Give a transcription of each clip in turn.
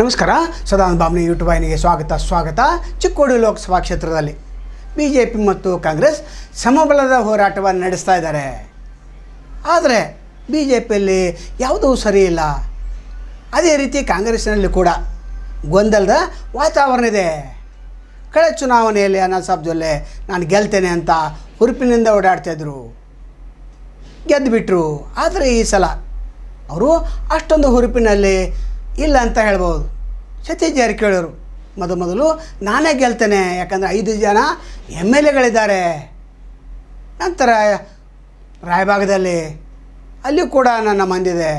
ನಮಸ್ಕಾರ. ಸದಾನಂದ ಬಾಬ್ನಿ ಯೂಟ್ಯೂಬ್ ವಾಹಿನಿಗೆ ಸ್ವಾಗತ ಸ್ವಾಗತ. ಚಿಕ್ಕೋಡಿ ಲೋಕಸಭಾ ಕ್ಷೇತ್ರದಲ್ಲಿ ಬಿ ಜೆ ಪಿ ಮತ್ತು ಕಾಂಗ್ರೆಸ್ ಸಮಬಲದ ಹೋರಾಟವನ್ನು ನಡೆಸ್ತಾ ಇದ್ದಾರೆ. ಆದರೆ ಬಿ ಜೆ ಪಿಯಲ್ಲಿ ಯಾವುದೂ ಸರಿ ಅದೇ ರೀತಿ ಕಾಂಗ್ರೆಸ್ನಲ್ಲಿ ಕೂಡ ಗೊಂದಲದ ವಾತಾವರಣ ಇದೆ. ಕಳೆದ ಚುನಾವಣೆಯಲ್ಲಿ ಅನಾಸಾಬ್ ಜೊಲ್ಲೆ ನಾನು ಗೆಲ್ತೇನೆ ಅಂತ ಹುರುಪಿನಿಂದ ಓಡಾಡ್ತಾಯಿದ್ರು ಗೆದ್ದುಬಿಟ್ರು ಆದರೆ ಈ ಸಲ ಅವರು ಅಷ್ಟೊಂದು ಹುರುಪಿನಲ್ಲಿ ಇಲ್ಲ ಅಂತ ಹೇಳ್ಬೋದು. ಸತೀಶ್ ಜಾರಕಿಹೊಳಿಯವರು ಮೊದ ಮೊದಲು ನಾನೇ ಗೆಲ್ತೇನೆ, ಯಾಕಂದರೆ ಐದು ಜನ ಎಂ ಎಲ್ ಎಗಳಿದ್ದಾರೆ. ನಂತರ ರಾಯಭಾಗದಲ್ಲಿ ಅಲ್ಲಿಯೂ ಕೂಡ ನನ್ನ ಮಂದಿದೆ.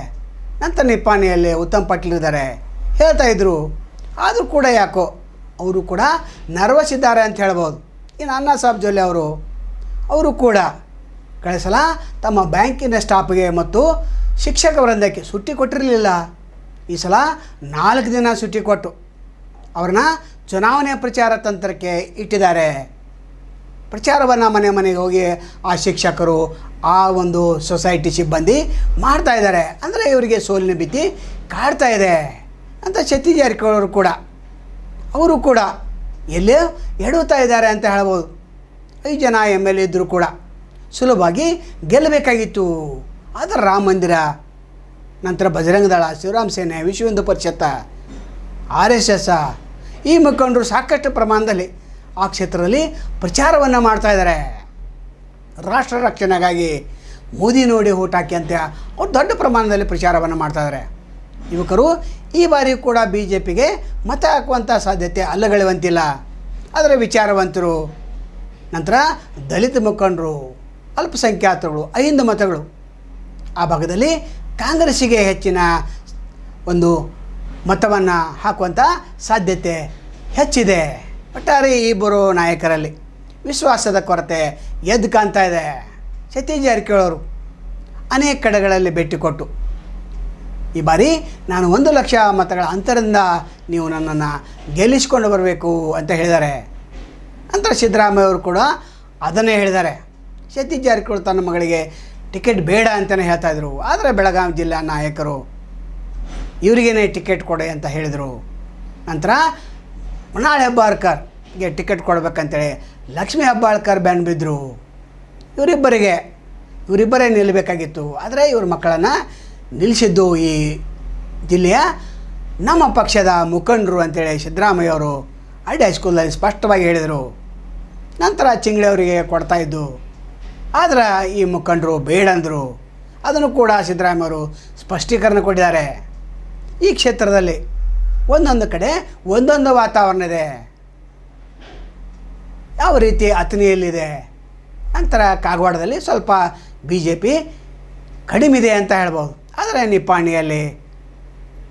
ನಂತರ ನಿಪ್ಪಾಣಿಯಲ್ಲಿ ಉತ್ತಮ್ ಪಟ್ಲ್ ಇದ್ದಾರೆ. ಹೇಳ್ತಾ ಇದ್ರು. ಆದರೂ ಕೂಡ ಯಾಕೋ ಅವರು ಕೂಡ ನರ್ವಸ್ ಇದ್ದಾರೆ ಅಂತ ಹೇಳ್ಬೋದು. ಇನ್ನು ಅಣ್ಣಾ ಸಾಹೇಬ್ ಜೊಲ್ಲೆ ಅವರು ಅವರು ಕೂಡ ಕಳಿಸಲ ತಮ್ಮ ಬ್ಯಾಂಕಿನ ಸ್ಟಾಫ್ಗೆ ಮತ್ತು ಶಿಕ್ಷಕ ವೃಂದಕ್ಕೆ ಸುಟ್ಟಿ ಕೊಟ್ಟಿರಲಿಲ್ಲ. ಈ ಸಲ ನಾಲ್ಕು ದಿನ ಸುಟ್ಟಿ ಕೊಟ್ಟು ಅವ್ರನ್ನ ಚುನಾವಣೆ ಪ್ರಚಾರ ತಂತ್ರಕ್ಕೆ ಇಟ್ಟಿದ್ದಾರೆ. ಪ್ರಚಾರವನ್ನು ಮನೆ ಮನೆಗೆ ಹೋಗಿ ಆ ಶಿಕ್ಷಕರು, ಆ ಒಂದು ಸೊಸೈಟಿ ಸಿಬ್ಬಂದಿ ಮಾಡ್ತಾ ಇದ್ದಾರೆ. ಅಂದರೆ ಇವರಿಗೆ ಸೋಲಿನ ಭೀತಿ ಕಾಡ್ತಾ ಇದೆ ಅಂತ ಶಕ್ತಿ ಜಾರಕಿಹೊಳಿ ಕೂಡ, ಅವರು ಕೂಡ ಎಲ್ಲೇ ಎಡುತ್ತಾ ಇದ್ದಾರೆ ಅಂತ ಹೇಳ್ಬೋದು. ಐದು ಜನ ಎಂ ಎಲ್ ಎ ಇದ್ದರೂ ಕೂಡ ಸುಲಭವಾಗಿ ಗೆಲ್ಲಬೇಕಾಗಿತ್ತು. ಆದರೆ ರಾಮ ಮಂದಿರ ನಂತರ ಬಜರಂಗ ದಳ ಶಿವರಾಮ್ ಸೇನೆ ವಿಶ್ವ ಹಿಂದೂ ಪರಿಷತ್ತ, ಆರ್ ಎಸ್ ಎಸ್, ಈ ಮುಖಂಡರು ಸಾಕಷ್ಟು ಪ್ರಮಾಣದಲ್ಲಿ ಆ ಕ್ಷೇತ್ರದಲ್ಲಿ ಪ್ರಚಾರವನ್ನು ಮಾಡ್ತಾ ಇದ್ದಾರೆ. ರಾಷ್ಟ್ರ ರಕ್ಷಣೆಗಾಗಿ ಮೋದಿ ನೋಡಿ ಓಟ್ ಹಾಕಿ ಅಂತ ಅವ್ರು ದೊಡ್ಡ ಪ್ರಮಾಣದಲ್ಲಿ ಪ್ರಚಾರವನ್ನು ಮಾಡ್ತಾ ಇದ್ದಾರೆ. ಯುವಕರು ಈ ಬಾರಿ ಕೂಡ ಬಿ ಜೆ ಪಿಗೆ ಮತ ಹಾಕುವಂಥ ಸಾಧ್ಯತೆ ಅಲ್ಲಗಳಿವಂತಿಲ್ಲ. ಆದರೆ ವಿಚಾರವಂತರು, ನಂತರ ದಲಿತ ಮುಖಂಡರು, ಅಲ್ಪಸಂಖ್ಯಾತರುಗಳು ಅಹಿಂದ ಮತಗಳು. ಆ ಭಾಗದಲ್ಲಿ ಕಾಂಗ್ರೆಸ್ಸಿಗೆ ಹೆಚ್ಚಿನ ಒಂದು ಮತವನ್ನು ಹಾಕುವಂಥ ಸಾಧ್ಯತೆ ಹೆಚ್ಚಿದೆ. ಒಟ್ಟಾರೆ ಇಬ್ಬರು ನಾಯಕರಲ್ಲಿ ವಿಶ್ವಾಸದ ಕೊರತೆ ಎದ್ದು ಕಾಣ್ತಾ ಇದೆ. ಸತೀಶ್ ಜಾರಕಿಹೊಳವರು ಅನೇಕ ಕಡೆಗಳಲ್ಲಿ ಭೇಟಿ ಕೊಟ್ಟು, ಈ ಬಾರಿ ನಾನು ಒಂದು ಲಕ್ಷ ಮತಗಳ ಅಂತರದಿಂದ ನೀವು ನನ್ನನ್ನು ಗೆಲ್ಲಿಸಿಕೊಂಡು ಬರಬೇಕು ಅಂತ ಹೇಳಿದ್ದಾರೆ. ನಂತರ ಸಿದ್ದರಾಮಯ್ಯ ಅವರು ಕೂಡ ಅದನ್ನೇ ಹೇಳಿದ್ದಾರೆ. ಸತೀಶ್ ಜಾರಕಿಹೊಳಿ ತನ್ನ ಮಗಳಿಗೆ ಟಿಕೆಟ್ ಬೇಡ ಅಂತಲೇ ಹೇಳ್ತಾಯಿದ್ರು ಆದರೆ ಬೆಳಗಾವಿ ಜಿಲ್ಲಾ ನಾಯಕರು, ಇವರಿಗೇನೆ ಟಿಕೆಟ್ ಕೊಡಿ ಅಂತ ಹೇಳಿದರು. ನಂತರ ಮೃಣಾಲ್ ಹೆಬ್ಬಾಳ್ಕರ್ಗೆ ಟಿಕೆಟ್ ಕೊಡಬೇಕಂತೇಳಿ ಲಕ್ಷ್ಮೀ ಹೆಬ್ಬಾಳ್ಕರ್ ಬ್ಯಾನ್ ಬಿದ್ದರು ಇವರಿಬ್ಬರಿಗೆ, ಇವರಿಬ್ಬರೇ ನಿಲ್ಲಬೇಕಾಗಿತ್ತು ಆದರೆ ಇವ್ರ ಮಕ್ಕಳನ್ನು ನಿಲ್ಲಿಸಿದ್ದು ಈ ಜಿಲ್ಲೆಯ ನಮ್ಮ ಪಕ್ಷದ ಮುಖಂಡರು ಅಂತೇಳಿ ಸಿದ್ದರಾಮಯ್ಯ ಅವರು, ಹಳ್ಳಿ ಹೈಸ್ಕೂಲಲ್ಲಿ ಸ್ಪಷ್ಟವಾಗಿ ಹೇಳಿದರು. ನಂತರ ಚಿಂಗ್ಳೆ ಅವರಿಗೆ ಕೊಡ್ತಾಯಿದ್ದು ಆದರೆ ಈ ಮುಖಂಡರು ಬೇಡಂದರು. ಅದನ್ನು ಕೂಡ ಸಿದ್ದರಾಮಯ್ಯವರು ಸ್ಪಷ್ಟೀಕರಣ ಕೊಟ್ಟಿದ್ದಾರೆ. ಈ ಕ್ಷೇತ್ರದಲ್ಲಿ ಒಂದೊಂದು ಕಡೆ ಒಂದೊಂದು ವಾತಾವರಣ ಇದೆ. ಯಾವ ರೀತಿ ಅತನಿಯಲ್ಲಿದೆ? ನಂತರ ಕಾಗವಾಡದಲ್ಲಿ ಸ್ವಲ್ಪ ಬಿ ಜೆ ಪಿ ಕಡಿಮಿದೆ ಅಂತ ಹೇಳ್ಬೋದು. ಆದರೆ ನಿಪ್ಪಾಣಿಯಲ್ಲಿ,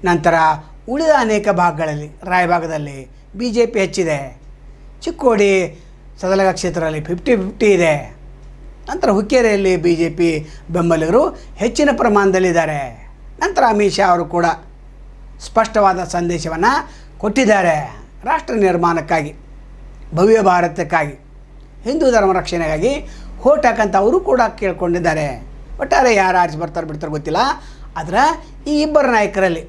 ನಂತರ ಉಳಿದ ಅನೇಕ ಭಾಗಗಳಲ್ಲಿ, ರಾಯಭಾಗದಲ್ಲಿ ಬಿ ಜೆ ಪಿ ಹೆಚ್ಚಿದೆ. ಚಿಕ್ಕೋಡಿ, ಸದಲಗ ಕ್ಷೇತ್ರದಲ್ಲಿ ಫಿಫ್ಟಿ ಫಿಫ್ಟಿ ಇದೆ. ನಂತರ ಹುಕ್ಕೇರಿಯಲ್ಲಿ ಬಿ ಜೆ ಪಿ ಬೆಂಬಲಿಗರು ಹೆಚ್ಚಿನ ಪ್ರಮಾಣದಲ್ಲಿದ್ದಾರೆ. ನಂತರ ಅಮಿತ್ ಶಾ ಅವರು ಕೂಡ ಸ್ಪಷ್ಟವಾದ ಸಂದೇಶವನ್ನು ಕೊಟ್ಟಿದ್ದಾರೆ ರಾಷ್ಟ್ರ ನಿರ್ಮಾಣಕ್ಕಾಗಿ, ಭವ್ಯ ಭಾರತಕ್ಕಾಗಿ, ಹಿಂದೂ ಧರ್ಮ ರಕ್ಷಣೆಗಾಗಿ ಹೋಟ್ ಹಾಕಂತ ಅವರು ಕೂಡ ಕೇಳ್ಕೊಂಡಿದ್ದಾರೆ. ಒಟ್ಟಾರೆ ಯಾರು ಆರಿಸಿ ಬರ್ತಾರೆ ಬಿಡ್ತಾರೆ ಗೊತ್ತಿಲ್ಲ, ಆದರೆ ಈ ಇಬ್ಬರ ನಾಯಕರಲ್ಲಿ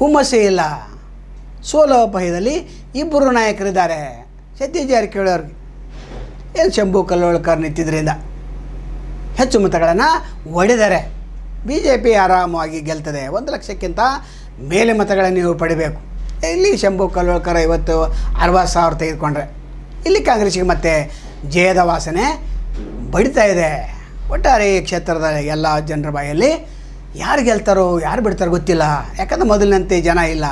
ಹುಮ್ಮಸ್ಸೇ ಇಲ್ಲ. ಸೋಲೋಪಾಯದಲ್ಲಿ ಇಬ್ಬರು ನಾಯಕರಿದ್ದಾರೆ. ಸತೀಶ್ ಜಾರಕಿಹೊಳಿ ಅವ್ರಿಗೆ ಏನು ಶಂಭು ಕಲ್ಲೋಳ್ಕರ್ ನಿಂತಿದ್ದರಿಂದ ಹೆಚ್ಚು ಮತಗಳನ್ನು ಒಡೆದರೆ ಬಿ ಜೆ ಪಿ ಆರಾಮವಾಗಿ ಗೆಲ್ತದೆ. ಒಂದು ಲಕ್ಷಕ್ಕಿಂತ ಮೇಲೆ ಮತಗಳನ್ನು ನೀವು ಪಡಿಬೇಕು. ಇಲ್ಲಿ ಶಂಭು ಕಲ್ಲೋಳ್ಕರ್ ಇವತ್ತು ಅರವತ್ತು ಸಾವಿರ ತೆಗೆದುಕೊಂಡ್ರೆ? ಇಲ್ಲಿ ಕಾಂಗ್ರೆಸ್ಗೆ ಮತ್ತೆ ಜಯದ ವಾಸನೆ ಬಡಿತಾ ಇದೆ. ಒಟ್ಟಾರೆ ಈ ಕ್ಷೇತ್ರದ ಎಲ್ಲ ಜನರ ಬಾಯಲ್ಲಿ ಯಾರು ಗೆಲ್ತಾರೋ, ಯಾರು ಬಿಡ್ತಾರೋ ಗೊತ್ತಿಲ್ಲ. ಯಾಕಂದ್ರೆ ಮೊದಲಿನಂತೆ ಜನ ಇಲ್ಲ.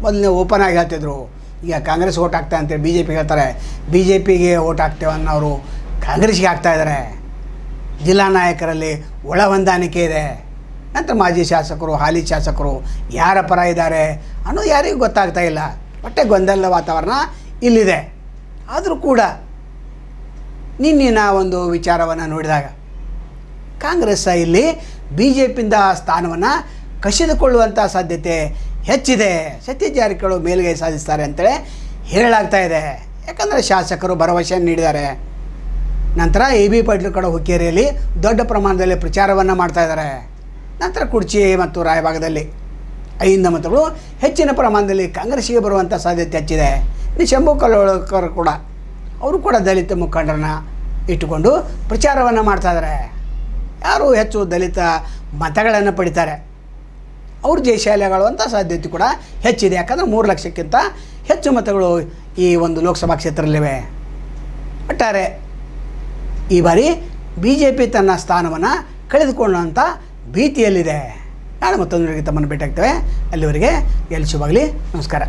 ಮೊದಲನೇ ಓಪನ್ ಆಗಿ ಹೇಳ್ತಿದ್ರು ಈಗ ಕಾಂಗ್ರೆಸ್ ಓಟ್ ಹಾಕ್ತಾ ಅಂತೇಳಿ ಬಿ ಜೆ ಪಿಗೆ ಹೇಳ್ತಾರೆ ಬಿ ಜೆ ಪಿಗೆ ಓಟ್ ಹಾಕ್ತೇವೆ ಅನ್ನೋರು ಕಾಂಗ್ರೆಸ್ಗೆ ಹಾಕ್ತಾ ಇದ್ದಾರೆ. ಜಿಲ್ಲಾ ನಾಯಕರಲ್ಲಿ ಒಳ ಹೊಂದಾಣಿಕೆ ಇದೆ. ನಂತರ ಮಾಜಿ ಶಾಸಕರು, ಹಾಲಿ ಶಾಸಕರು ಯಾರ ಪರ ಇದ್ದಾರೆ ಅನ್ನೋದು ಯಾರಿಗೂ ಗೊತ್ತಾಗ್ತಾ ಇಲ್ಲ. ಒಟ್ಟೆ ಗೊಂದಲ ವಾತಾವರಣ ಇಲ್ಲಿದೆ. ಆದರೂ ಕೂಡ ನಿನ್ನಿನ ಒಂದು ವಿಚಾರವನ್ನು ನೋಡಿದಾಗ ಕಾಂಗ್ರೆಸ್ ಇಲ್ಲಿ ಬಿ ಜೆ ಪಿಯಿಂದ ಸ್ಥಾನವನ್ನು ಕಸಿದುಕೊಳ್ಳುವಂಥ ಸಾಧ್ಯತೆ ಹೆಚ್ಚಿದೆ. ಸತೀಶ್ ಜಾರಕಿಹೊಳಿ ಮೇಲುಗೈ ಸಾಧಿಸ್ತಾರೆ ಅಂತೇಳಿ ಹೇಳಲಾಗ್ತಾ ಇದೆ. ಯಾಕಂದರೆ ಶಾಸಕರು ಭರವಸೆ ನೀಡಿದ್ದಾರೆ. ನಂತರ ಎ ಬಿ ಪಾಟೀಲ್ ಕಡೆ ಹುಕ್ಕೇರಿಯಲ್ಲಿ ದೊಡ್ಡ ಪ್ರಮಾಣದಲ್ಲಿ ಪ್ರಚಾರವನ್ನು ಮಾಡ್ತಾ ಇದ್ದಾರೆ. ನಂತರ ಕುರ್ಚಿ ಮತ್ತು ರಾಯಭಾಗದಲ್ಲಿ ಐದಿಂದ ಮತಗಳು ಹೆಚ್ಚಿನ ಪ್ರಮಾಣದಲ್ಲಿ ಕಾಂಗ್ರೆಸ್ಸಿಗೆ ಬರುವಂಥ ಸಾಧ್ಯತೆ ಹೆಚ್ಚಿದೆ. ಇನ್ನು ಶಂಭು ಕಲ್ಲೋಳ್ಕರ್ ಕೂಡ, ಅವರು ಕೂಡ ದಲಿತ ಮುಖಂಡರನ್ನ ಇಟ್ಟುಕೊಂಡು ಪ್ರಚಾರವನ್ನು ಮಾಡ್ತಾ ಇದ್ದಾರೆ. ಯಾರು ಹೆಚ್ಚು ದಲಿತ ಮತಗಳನ್ನು ಪಡಿತಾರೆ? ಅವ್ರು ಅಂತ ಸಾಧ್ಯತೆ ಕೂಡ ಹೆಚ್ಚಿದೆ. ಯಾಕಂದರೆ ಮೂರು ಲಕ್ಷಕ್ಕಿಂತ ಹೆಚ್ಚು ಮತಗಳು ಈ ಒಂದು ಲೋಕಸಭಾ ಕ್ಷೇತ್ರದಲ್ಲಿವೆ. ಒಟ್ಟಾರೆ ಈ ಬಾರಿ ಬಿ ಜೆ ಪಿ ತನ್ನ ಸ್ಥಾನವನ್ನು ಕಳೆದುಕೊಳ್ಳುವಂಥ ಭೀತಿಯಲ್ಲಿದೆ. ನಾಳೆ ಮತ್ತೊಂದು ತಮ್ಮನ್ನು ಭೇಟಿಯಾಗ್ತೇವೆ. ಅಲ್ಲಿವರೆಗೆ ಎಲ್ಲಿ ಶುಭಾಗಲಿ ನಮಸ್ಕಾರ.